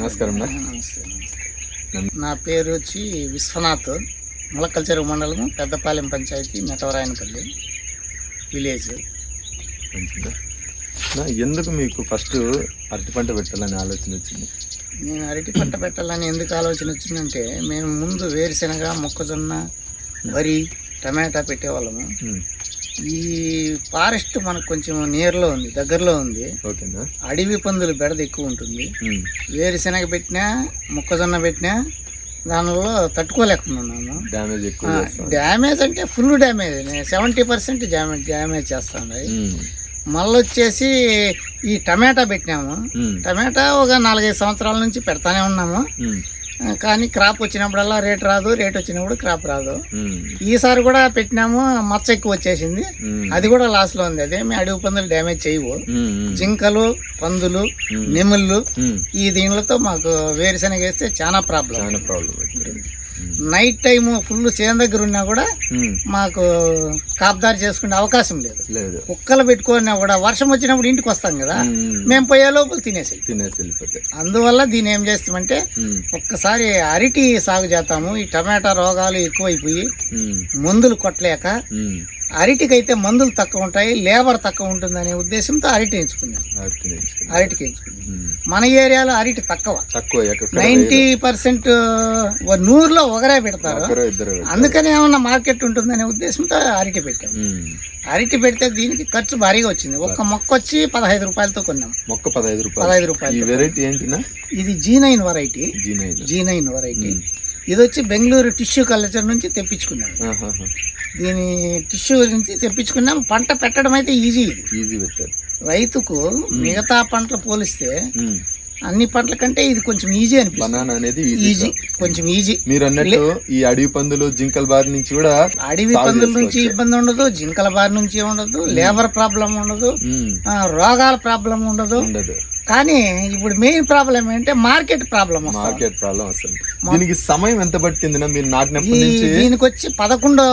నమస్కారం. నా పేరు వచ్చి విశ్వనాథ్. ములకల్చెరు మండలము పెద్దపాలెం పంచాయతీ నెటవరాయనపల్లి విలేజ్. ఎందుకు మీకు ఫస్ట్ అరటి పంట పెట్టాలని ఆలోచన వచ్చింది? నేను అరటి పంట పెట్టాలని ఎందుకు ఆలోచన వచ్చిందంటే మేము ముందు వేరుశెనగ మొక్కజొన్న వరి టమాటా పెట్టేవాళ్ళము. ఈ ఫారెస్ట్ మనకు కొంచెం నియర్లో ఉంది దగ్గరలో ఉంది. అడవి పందులు బెడద ఎక్కువ ఉంటుంది. వేరుశెనగ పెట్టినా మొక్కజొన్న పెట్టినా దానిలో తట్టుకోలేకున్నాను డ్యామేజ్ అంటే full damage. Seventy percent damage damage చేస్తాను మళ్ళీ వచ్చేసి ఈ టమాటా పెట్టినాము. టమాటా ఒక నాలుగైదు సంవత్సరాల నుంచి పెడతానే ఉన్నాము. కానీ క్రాప్ వచ్చినప్పుడల్లా రేట్ రాదు రేట్ వచ్చినప్పుడు క్రాప్ రాదు. ఈసారి కూడా పెట్టినాము మచ్చ ఎక్కువ వచ్చేసింది. అది కూడా లాస్లో ఉంది. అదేమి అడవి పందులు డ్యామేజ్ చేయవు. జింకలు పందులు నెముళ్ళు ఈ దీనిలతో మాకు వేరుశెనగ వేస్తే చాలా ప్రాబ్లం. చాలా ప్రాబ్లం నైట్ టైము ఫుల్ చేను దగ్గర ఉన్నా కూడా మాకు కాపుదారి చేసుకునే అవకాశం లేదు. లేదు. కుక్కలు పెట్టుకున్నా కూడా వర్షం వచ్చినప్పుడు ఇంటికి వస్తాం కదా మేము పోయే లోపల తినేసి వెళ్ళిపోతే. అందువల్ల దీన్ని ఏం చేస్తామంటే ఒక్కసారి అరటి సాగు చేస్తాము. ఈ టమాటా రోగాలు ఎక్కువైపోయి మందులు కొట్టలేక అరటికైతే మందులు తక్కువ ఉంటాయి లేబర్ తక్కువ ఉంటుందనే ఉద్దేశంతో అరటి ఎంచుకున్నాం. అరటికి ఎంచుకున్నాం. మన ఏరియాలో అరటి తక్కువ. నైంటీ పర్సెంట్ నూరులో ఒకరే పెడతారు. అందుకని ఏమన్నా మార్కెట్ ఉంటుందనే ఉద్దేశంతో అరటి పెట్టాం. అరటి పెడితే దీనికి ఖర్చు భారీగా వచ్చింది. ఒక్క మొక్క వచ్చి పదహైదు రూపాయలతో కొన్నాం. మొక్క పదహైదు రూపాయలు. పదహైదు రూపాయలు వెరైటీ ఇది G nine variety G nine. Variety ఇది వచ్చి బెంగళూరు టిష్యూ కల్చర్ నుంచి తెప్పించుకున్నాం. దీని టిష్యూ నుంచి తెప్పించుకున్నాం. పంట పెట్టడం అయితే ఈజీ ఇది. ఈజీ పెట్టారు. రైతుకు మిగతా పంటలు పోలిస్తే. అన్ని పంటల కంటే ఇది కొంచెం ఈజీ అనిపిస్తుంది. బనానా అనేది ఈజీ కొంచెం ఈజీ. మీరు అన్నట్టు ఈ అడవి పందులు జింకల బారి నుంచి కూడా అడవి పందుల నుంచి. ఇబ్బంది ఉండదు జింకల బారి నుంచి ఉండదు లేబర్ ప్రాబ్లం ఉండదు రోగాల ప్రాబ్లం ఉండదు. ఉండదు. కానీ ఇప్పుడు మెయిన్ ప్రాబ్లం ఏంటంటే మార్కెట్ ప్రాబ్లం మార్కెట్ ప్రాబ్లం వస్తుంది. దీనికి సమయం ఎంత పట్టిందినా మీరు నాటినప్పటి నుంచి? దీనికి వచ్చి పదకొండో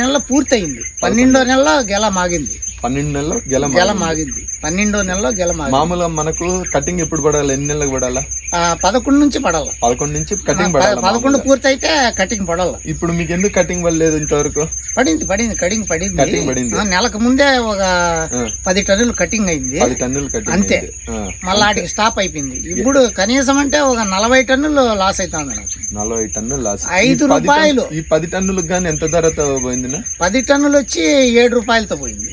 నెల పూర్తయింది. పన్నెండో నెలలో గెల మాగింది. పన్నెండు నెలలు గెల గెల మాగింది పన్నెండో నెలలో గెల మాగింది మామూలుగా మనకు కటింగ్ ఎప్పుడు పడాలి? ఎన్ని నెలలకు పడాలా? పదకొండు నుంచి పడాల. పదకొండు నుంచి కటింగ్ పడాలి పదకొండు పూర్తయితే కటింగ్ పడాల. ఇప్పుడు మీకు ఎందుకు కటింగ్ పడలేదు ఇంతవరకు? పడింది పడింది కటింగ్ పడింది. కటింగ్ పడింది. నెలకు ముందే ఒక పది టన్నులు కటింగ్ అయింది. పది టన్నులు కటింగ్ అంతే. మళ్ళీ వాటికి స్టాప్ అయిపోయింది. ఇప్పుడు కనీసం అంటే ఒక నలభై టన్నులు లాస్ అవుతుంది నలభై టన్నులు లాస్. ఐదు రూపాయలు. ఈ పది టన్నులకు గానీ ఎంత ధరతో పోయిందినా పది టన్నులు వచ్చి ఏడు రూపాయలతో పోయింది.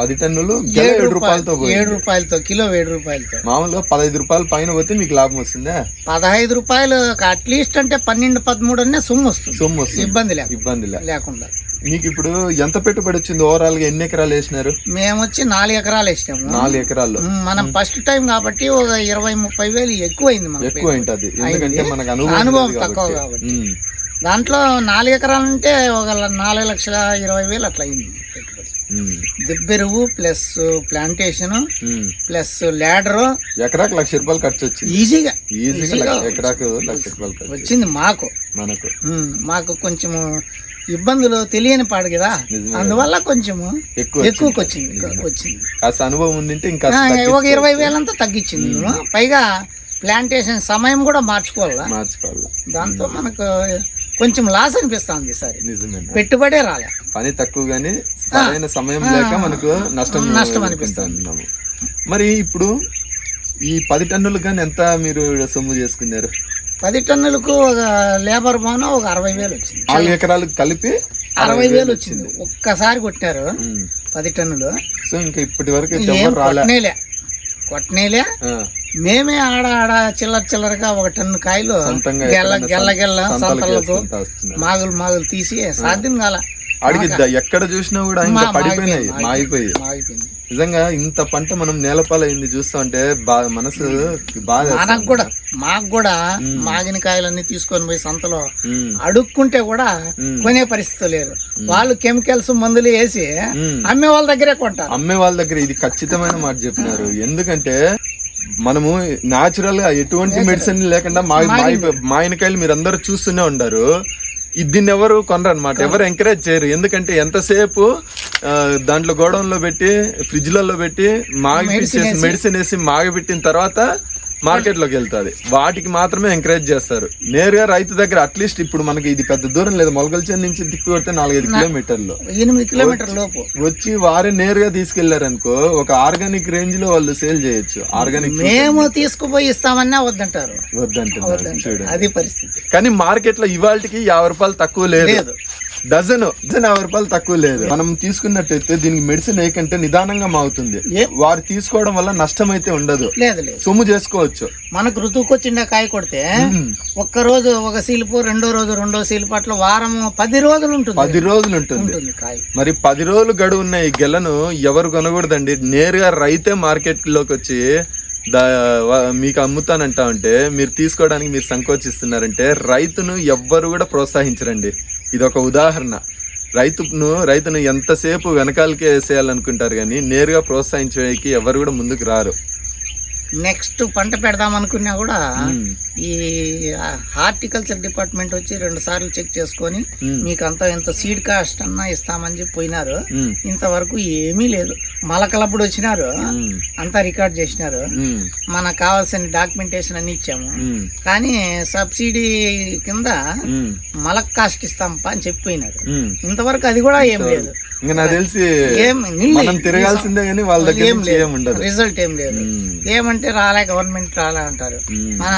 పది టన్నులు ఏడు రూపాయలతో ఏడు రూపాయలతో కిలో ఏడు రూపాయలతో. మామూలుగా పదహైదు రూపాయలు పైన పోతే మీకు లాభం వస్తుందా? పదహైదు రూపాయలు అట్లీస్ట్ అంటే పన్నెండు పదమూడు అనే సొమ్ము వస్తుంది. సొమ్ము వస్తుంది. ఇబ్బంది లేక ఇబ్బంది లేకుండా. మీకు ఇప్పుడు ఎంత పెట్టుబడి వచ్చింది ఓవరాల్గా ఎన్ని ఎకరాలు వేసినారు? మేము వచ్చి నాలుగు ఎకరాలు వేసినాము. నాలుగు ఎకరాలు మనం ఫస్ట్ టైం కాబట్టి ఒక ఇరవై ముప్పై వేలు ఎక్కువైంది మనకి ఎక్కువ ఉంటది. ఎందుకంటే మనకు అనుభవం లేదు తక్కువ కాబట్టి. దాంట్లో నాలుగు ఎకరాలు అంటే ఒక నాలుగు లక్షల ఇరవై వేలు అట్లా అయింది. దిబ్బెరువు ప్లస్ ప్లాంటేషన్. ప్లస్ ల్యాడరు ఎకరాకు లక్ష రూపాయలు ఖర్చు వచ్చింది. ఈజీగా. ఈజీగా ఎకరాకు లక్ష రూపాయలు వచ్చింది మాకు. మనకు. మాకు కొంచెము ఇబ్బందులు తెలియని పాడు కదా. అందువల్ల కొంచెము ఎక్కువ ఎక్కువకి వచ్చింది. వచ్చింది. కాస్త అనుభవం ఉండింటే ఇంకా ఒక ఇరవై వేలంతా తగ్గించింది. పైగా ప్లాంటేషన్ సమయం కూడా మార్చుకోవాలా? మార్చుకోవాలి. దాంతో మనకు కొంచెం లాస్ అనిపిస్తుంది ఈసారి పెట్టుబడే రాలే. పని తక్కువ గానీ సరైన సమయం లేక మనకు నష్టం నష్టం ఎదుర్కొంటున్నాము. మరి ఇప్పుడు ఈ పది టన్నులకు కానీ ఎంత మీరు సొమ్ము చేసుకున్నారు? పది టన్నులకు ఒక లేబర్ బాను ఒక అరవై వేలు వచ్చింది. నాలుగు ఎకరాలకు కలిపి అరవై వేలు వచ్చింది. ఒక్కసారి కొట్టారు. పది టన్నులు. సో ఇంకా ఇప్పటి వరకు రాలే. కొట్టనేలే. మేమే ఆడ ఆడ చిల్లర చిల్లరగా ఒక టన్ను కాయలు గెల్ల గెల్ల గెల్ల సంతలకు వస్తున్నారు. మాగులు మాగులు తీసి సాధ్యం కాల. అడిగిద్దా? ఎక్కడ చూసినా కూడా ఇంకా పడిపోయినాయి మాగిపోయి. నిజంగా ఇంత పంట మనం నేలపాలైంది చూస్తా ఉంటే బా- మనసు బాధ మనకు కూడా మాకు కూడా మాగిన కాయలన్నీ తీసుకొని పోయి సంతలో అడుక్కుంటే కూడా. కొనే పరిస్థితి లేరు. వాళ్ళు కెమికల్స్ మందులు వేసి. అమ్మే వాళ్ళ దగ్గరే కొంటారు. అమ్మే వాళ్ళ దగ్గర ఇది ఖచ్చితమైన మాట చెప్పినారు. ఎందుకంటే మనము నాచురల్గా ఎటువంటి మెడిసిన్ లేకుండా మా మాయి- మాయనకాయలు మీరు అందరూ చూస్తూనే ఉంటారు ఇది దీన్ని ఎవరు కొనరు. అనమాట ఎవరు ఎంకరేజ్ చేయరు. ఎందుకంటే ఎంతసేపు దాంట్లో గోడౌన్లో పెట్టి ఫ్రిడ్జ్లలో పెట్టి మాగి మెడిసిన్ వేసి. మాగబెట్టిన తర్వాత మార్కెట్లోకి వెళ్తాది. వాటికి మాత్రమే ఎంకరేజ్ చేస్తారు. నేరుగా రైతు దగ్గర అట్లీస్ట్ ఇప్పుడు మనకి ఇది పెద్ద దూరం లేదు. మొలకల్చేరు నుంచి తిప్పి కొడితే నాలుగైదు కిలోమీటర్లు. ఎనిమిది కిలోమీటర్ లోపు. వచ్చి వారే నేరుగా తీసుకెళ్ళారు అనుకో ఒక ఆర్గానిక్ రేంజ్లో వాళ్ళు సేల్ చేయొచ్చు. ఆర్గానిక్ మేము తీసుకుపోయి ఇస్తామన్నా వద్దంటారు. వద్దంటున్నారు. చూడు అది పరిస్థితి. కానీ మార్కెట్లో ఇవాళకి యాభై రూపాయలు తక్కువ లేదు. డజన్ డజన్ యాభై రూపాయలు తక్కువ లేదు. మనం తీసుకున్నట్టయితే దీనికి మెడిసిన్ వేయకంటే నిదానంగా మాగుతుంది. ఏ- వారు తీసుకోవడం వల్ల నష్టం అయితే ఉండదు. లేదు లేదు. సొమ్ము చేసుకోవచ్చు. మనకు ఋతువుకొచ్చిండే కాయ కొడితే ఒక్క రోజు ఒక సీలుపు రెండో రోజు రెండో సీలుపు అట్లా వారం పది రోజులు ఉంటుంది. పది రోజులు ఉంటుంది. మరి పది రోజులు గడువు ఉన్న ఈ గెలను ఎవరు కొనకూడదండి? నేరుగా రైతే మార్కెట్లోకి వచ్చి మీకు అమ్ముతానంటా ఉంటే మీరు తీసుకోవడానికి మీరు సంకోచిస్తున్నారంటే రైతును ఎవ్వరు కూడా ప్రోత్సహించరండి. ఇది ఒక ఉదాహరణ. రైతును రైతును ఎంతసేపు వెనకాలకే వేసేయాలనుకుంటారు కానీ నేరుగా ప్రోత్సహించడానికి ఎవరు కూడా ముందుకు రారు. నెక్స్ట్ పంట పెడదాం అనుకున్నా కూడా ఈ హార్టికల్చర్ డిపార్ట్మెంట్ వచ్చి రెండు సార్లు చెక్ చేసుకొని మీకు అంత ఎంత సీడ్ కాస్ట్ అన్నా ఇస్తామని చెప్పి పోయినారు. ఇంతవరకు ఏమీ లేదు. మలకలప్పుడు వచ్చినారు. అంతా రికార్డ్ చేసినారు. మనకు కావాల్సిన డాక్యుమెంటేషన్ అన్ని ఇచ్చాము. కానీ సబ్సిడీ కింద మలక్ కాస్ట్ ఇస్తాం అని చెప్పిపోయినారు. ఇంతవరకు అది కూడా ఏం లేదు. ఇంకా నాకు తెలిసి. మనం తిరగాల్సిందే కానీ వాళ్ళ దగ్గర ఏం ఉండదు. రిజల్ట్ ఏం లేదు. ఏమంటే రాలే గవర్నమెంట్ రాలే అంటారు. మన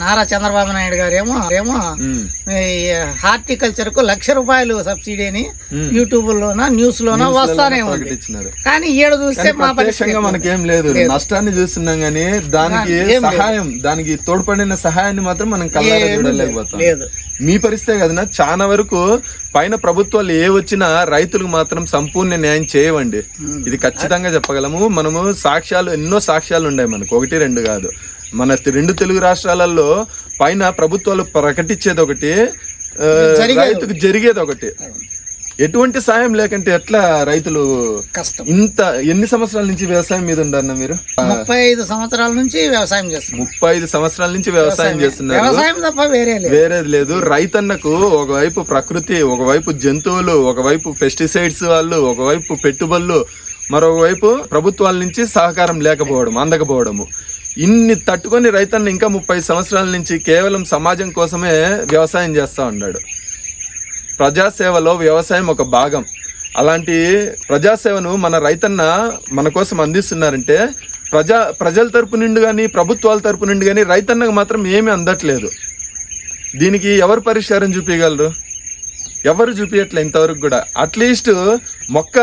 నారా చంద్రబాబు నాయుడు గారు ఏమో ఏమో హార్టికల్చర్కు లక్ష రూపాయలు సబ్సిడీ అని ఉమ్. యూట్యూబ్ లోన న్యూస్ లోన వస్తానే ఉంది. కానీ ఈడ చూస్తే మా ప్రత్యక్షంగా మనకేం లేదు. నష్టాన్ని చూస్తున్నాం గానీ దానికి. సహాయం దానికి తోడ్పడిన సహాయాన్ని మాత్రం మనం కళ్ళారా చూడలేకపోతాం. మీ పరిస్థితే కదనా చాలా వరకు పైన ప్రభుత్వాలు ఏ వచ్చినా రైతులకు మాత్రం సంపూర్ణ న్యాయం చేయవండి. ఇది ఖచ్చితంగా చెప్పగలము. మనము సాక్ష్యాలు ఎన్నో సాక్ష్యాలు ఉన్నాయి మనకు. ఒకటి రెండు కాదు. మన రెండు తెలుగు రాష్ట్రాలలో పైన ప్రభుత్వాలు ప్రకటించేది ఒకటి రైతుకు జరిగేది ఒకటి. ఎటువంటి సాయం లేకంటే ఎట్లా రైతులు కష్టం. ఇంత ఎన్ని సంవత్సరాల నుంచి వ్యవసాయం మీద ఉండన్న మీరు? ముప్పై ఐదు సంవత్సరాల నుంచి వ్యవసాయం చేస్తున్నాం ముప్పై ఐదు సంవత్సరాల నుంచి వ్యవసాయం చేస్తున్నారు. వ్యవసాయం తప్ప వేరే వేరేది లేదు. రైతన్నకు ఒకవైపు ప్రకృతి ఒకవైపు జంతువులు ఒకవైపు పెస్టిసైడ్స్ వాళ్ళు ఒకవైపు పెట్టుబడులు మరొకవైపు ప్రభుత్వాల నుంచి సహకారం లేకపోవడం అందకపోవడము. ఇన్ని తట్టుకొని రైతన్న ఇంకా ముప్పై సంవత్సరాల నుంచి కేవలం సమాజం కోసమే వ్యవసాయం చేస్తా ఉన్నాడు. ప్రజాసేవలో వ్యవసాయం ఒక భాగం. అలాంటి ప్రజాసేవను మన రైతన్న మన కోసం అందిస్తున్నారంటే ప్రజా ప్రజల తరపు నుండి కానీ ప్రభుత్వాల తరపు నుండి కానీ రైతన్నకు మాత్రం ఏమీ అందట్లేదు. దీనికి ఎవరు పరిష్కారం చూపించగలరు ఎవరు చూపించట్లే ఇంతవరకు కూడా. అట్లీస్ట్ మొక్క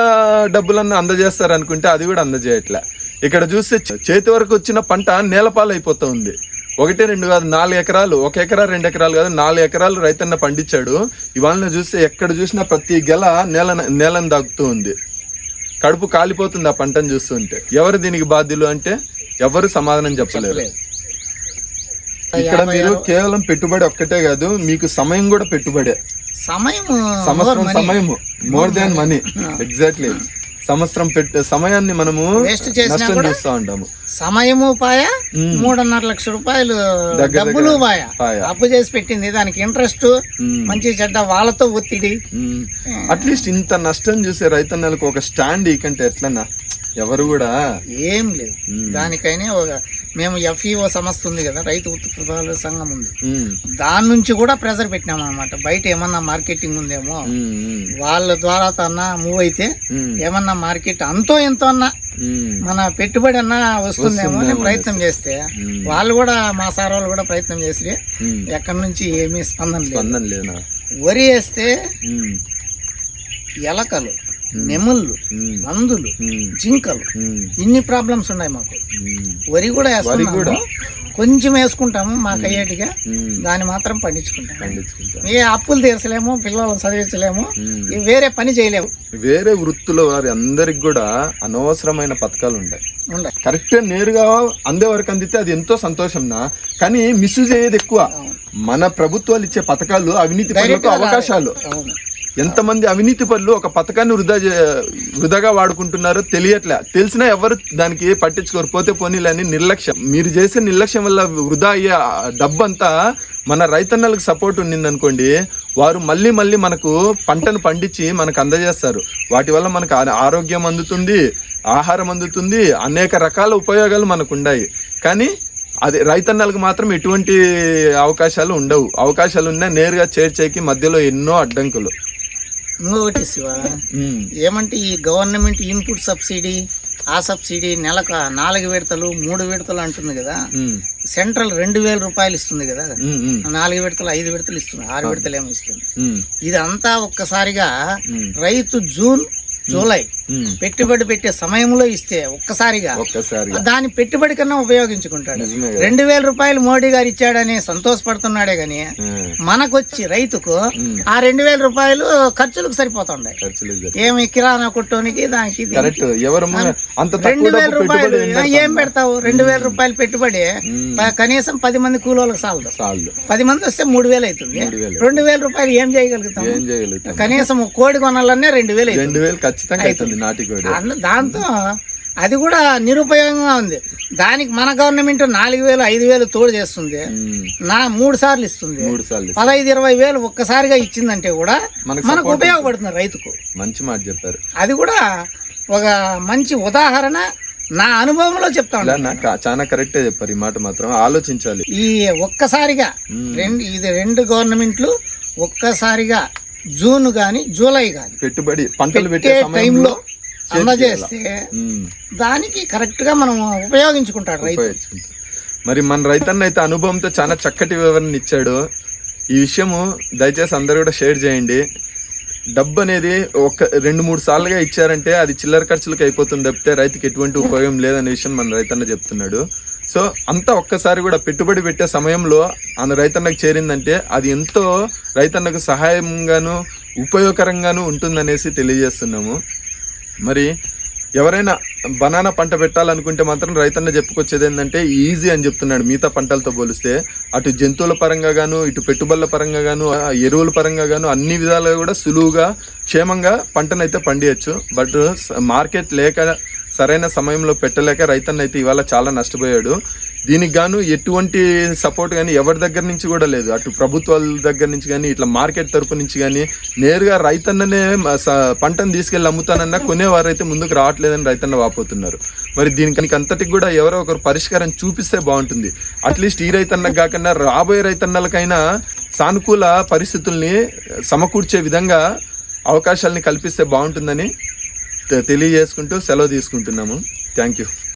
డబ్బులన్నా అందజేస్తారు అనుకుంటే అది కూడా అందజేయట్లే. ఇక్కడ చూస్తే చేతి వరకు వచ్చిన పంట నేలపాలైపోతూ ఉంది. ఒకటి రెండు కాదు నాలుగు ఎకరాలు. ఒక ఎకరా రెండు ఎకరాలు కాదు నాలుగు ఎకరాలు రైతన్న పండించాడు. ఇవాళ చూస్తే ఎక్కడ చూసినా ప్రతి గెల నేల నేలను దాకుతూ ఉంది కడుపు కాలిపోతుంది ఆ పంటను చూస్తుంటే. ఎవరు దీనికి బాధ్యులు అంటే ఎవరు సమాధానం చెప్పలేరు. ఇక్కడ మీరు కేవలం పెట్టుబడి ఒక్కటే కాదు మీకు సమయం కూడా పెట్టుబడే. సమయం సంవత్సరం సమయము. మోర్ దాన్ మనీ ఎగ్జాక్ట్లీ సంవత్సరం పెట్టే సమయాన్ని మనము నష్టం చూస్తా ఉంటాము సమయము పాయ. మూడున్నర లక్ష రూపాయలు డబ్బులు పాయ. అప్పు చేసి పెట్టింది దానికి ఇంట్రెస్ట్. మంచి చెడ్డ వాళ్ళతో ఒత్తిడి అట్లీస్ట్ ఇంత నష్టం చూసే రైతన్నలకు ఒక స్టాండ్ ఇకంటే ఎట్లన్నా ఎవరు కూడా? ఏం లేదు. దానికైనా ఒక మేము ఎఫ్ఈఓ సంస్థ ఉంది కదా రైతు ఉత్పత్తుల సంఘం ఉంది. దాని నుంచి కూడా ప్రెజర్ పెట్టినాం అనమాట బయట ఏమన్నా మార్కెటింగ్ ఉందేమో వాళ్ళ ద్వారా అన్నా మూవ్ అయితే ఏమన్నా మార్కెట్ అంతో ఎంతో అన్నా మన పెట్టుబడి అన్నా వస్తుందేమో అని ప్రయత్నం చేస్తే. వాళ్ళు కూడా మా సార్ వాళ్ళు కూడా ప్రయత్నం చేసి. ఎక్కడి నుంచి ఏమీ స్పందన లేదు. వరి వేస్తే ఎలకలు నెముళ్ళు ఉమ్, జింకలు ఇన్ని ప్రాబ్లమ్స్ ఉన్నాయి మాకు. వరి కూడా? వేస్తున్నాము. కొంచెం వేసుకుంటాము మాకు అయ్యేటిగా. దాన్ని మాత్రం పండించుకుంటాము. పండించుకుంటా ఏ అప్పులు తీర్చలేము పిల్లలను చదివించలేము. వేరే పని చేయలేము వేరే వృత్తుల వారి అందరికి కూడా అనవసరమైన పథకాలు ఉన్నాయి ఉండాలి కరెక్ట్ నేరుగా అందే వరకు అందితే అది ఎంతో సంతోషంనా? కానీ మిస్యూజ్ అయ్యేది ఎక్కువ. మన ప్రభుత్వాలు ఇచ్చే పథకాలు అవినీతి అవకాశాలు. ఎంతమంది అవినీతి పనులు ఒక పథకాన్ని వృధా చే- వృధాగా వాడుకుంటున్నారో తెలియట్లే. తెలిసినా ఎవరు దానికి పట్టించుకోరు. పోతే పోనీలని నిర్లక్ష్యం. మీరు చేసే నిర్లక్ష్యం వల్ల వృధా అయ్యే డబ్బంతా మన రైతన్నలకు సపోర్ట్ ఉండింది అనుకోండి వారు మళ్ళీ మళ్ళీ మనకు పంటను పండించి మనకు అందజేస్తారు. వాటి వల్ల మనకు ఆరోగ్యం అందుతుంది ఆహారం అందుతుంది అనేక రకాల ఉపయోగాలు మనకు ఉన్నాయి కానీ అది రైతన్నలకు మాత్రం ఎటువంటి అవకాశాలు ఉండవు. అవకాశాలు ఉన్నా నేరుగా చేర్చేకి మధ్యలో ఎన్నో అడ్డంకులు. ఇంకొకటి శివ. ఏమంటే ఈ గవర్నమెంట్ ఇన్పుట్ సబ్సిడీ ఆ సబ్సిడీ నెలకు నాలుగు విడతలు మూడు విడతలు అంటుంది కదా. సెంట్రల్ రెండు వేల రూపాయలు ఇస్తుంది కదా. నాలుగు విడతలు ఐదు విడతలు ఇస్తుంది. ఆరు విడతలు ఏమో ఇస్తుంది. ఇదంతా ఒక్కసారిగా రైతు జూన్ జూలై. పెట్టుబడి పెట్టే సమయంలో ఇస్తే ఒక్కసారిగా దాని పెట్టుబడి కన్నా ఉపయోగించుకుంటాడు. రెండు వేల రూపాయలు మోడీ గారు ఇచ్చాడని సంతోషపడుతున్నాడే గాని మనకొచ్చి రైతుకు ఆ రెండు వేల రూపాయలు ఖర్చులకు సరిపోతుండే. ఏమి కిరాణా కొట్టోనికి దానికి రెండు వేల రూపాయలు ఏం పెడతావు? రెండు వేల రూపాయలు పెట్టుబడి కనీసం పది మంది కూలోళ్ళకి చాలు పది మంది వస్తే మూడు వేలు అవుతుంది. రెండు వేల రూపాయలు ఏం చేయగలుగుతాం? కనీసం కోడి కొనాలనే రెండు వేలు రెండు వేలు ఖచ్చితంగా అవుతుంది. నాటి కోడి అన్న- దాంతో అది కూడా నిరుపయోగంగా ఉంది. దానికి మన గవర్నమెంట్ నాలుగు వేలు ఐదు వేలు తోడు చేస్తుంది. నా మూడు సార్లు ఇస్తుంది. మూడు సార్లు పదహైదు ఇరవై వేలు ఒక్కసారిగా ఇచ్చిందంటే కూడా మనకు ఉపయోగపడుతుంది రైతుకు. మంచి మాట చెప్పారు. అది కూడా ఒక మంచి ఉదాహరణ నా అనుభవంలో చెప్తాను చాలా కరెక్టే చెప్పారు. ఈ మాట మాత్రం ఆలోచించాలి. ఈ ఒక్కసారిగా రెండు ఇది రెండు గవర్నమెంట్లు ఒక్కసారిగా జూన్ గాని జూలై గాని పెట్టుబడి పంటలు పెట్టే టైంలో అందజేస్తే దానికి కరెక్ట్గా మనం ఉపయోగించుకుంటాడు రైతు. మరి మన రైతన్న అయితే అనుభవంతో చాలా చక్కటి వివరణ ఇచ్చాడు. ఈ విషయము దయచేసి అందరూ కూడా షేర్ చేయండి. డబ్బు అనేది ఒక రెండు మూడు సార్లుగా ఇచ్చారంటే అది చిల్లర ఖర్చులకు అయిపోతుంది తప్పితే రైతుకి ఎటువంటి ఉపయోగం లేదనే విషయం మన రైతన్న చెప్తున్నాడు. సో అంతా ఒక్కసారి కూడా పెట్టుబడి పెట్టే సమయంలో మన రైతన్నకు చేరిందంటే అది ఎంతో రైతన్నకు సహాయంగాను ఉపయోగకరంగాను ఉంటుందనేసి తెలియజేస్తున్నాము. మరి ఎవరైనా బనానా పంట పెట్టాలనుకుంటే మాత్రం రైతన్న చెప్పుకొచ్చేది ఏంటంటే ఈజీ అని చెప్తున్నాడు మిగతా పంటలతో పోలిస్తే. అటు జంతువుల పరంగా గాను ఇటు పెట్టుబడుల పరంగా గాను ఎరువుల పరంగా గాను అన్ని విధాలుగా కూడా సులువుగా క్షేమంగా పంటనైతే పండియచ్చు. బట్ మార్కెట్ లేక సరైన సమయంలో పెట్టలేక రైతన్న అయితే ఇవాళ చాలా నష్టపోయాడు. దీనికి గాను ఎటువంటి సపోర్ట్ కానీ ఎవరి దగ్గర నుంచి కూడా లేదు. అటు ప్రభుత్వాల దగ్గర నుంచి కానీ ఇట్లా మార్కెట్ తరపు నుంచి కానీ నేరుగా రైతన్ననే స- పంటను తీసుకెళ్ళి అమ్ముతానన్నా కొనేవారైతే ముందుకు రావట్లేదని రైతన్న వాపోతున్నారు. మరి దీనికి అంతటికి కూడా ఎవరో ఒకరు పరిష్కారం చూపిస్తే బాగుంటుంది. అట్లీస్ట్ ఈ రైతన్నకు కాకుండా రాబోయే రైతన్నలకైనా సానుకూల పరిస్థితుల్ని సమకూర్చే విధంగా అవకాశాలని కల్పిస్తే బాగుంటుందని తె- తెలియజేసుకుంటూ సెలవు తీసుకుంటున్నాము. Thank you.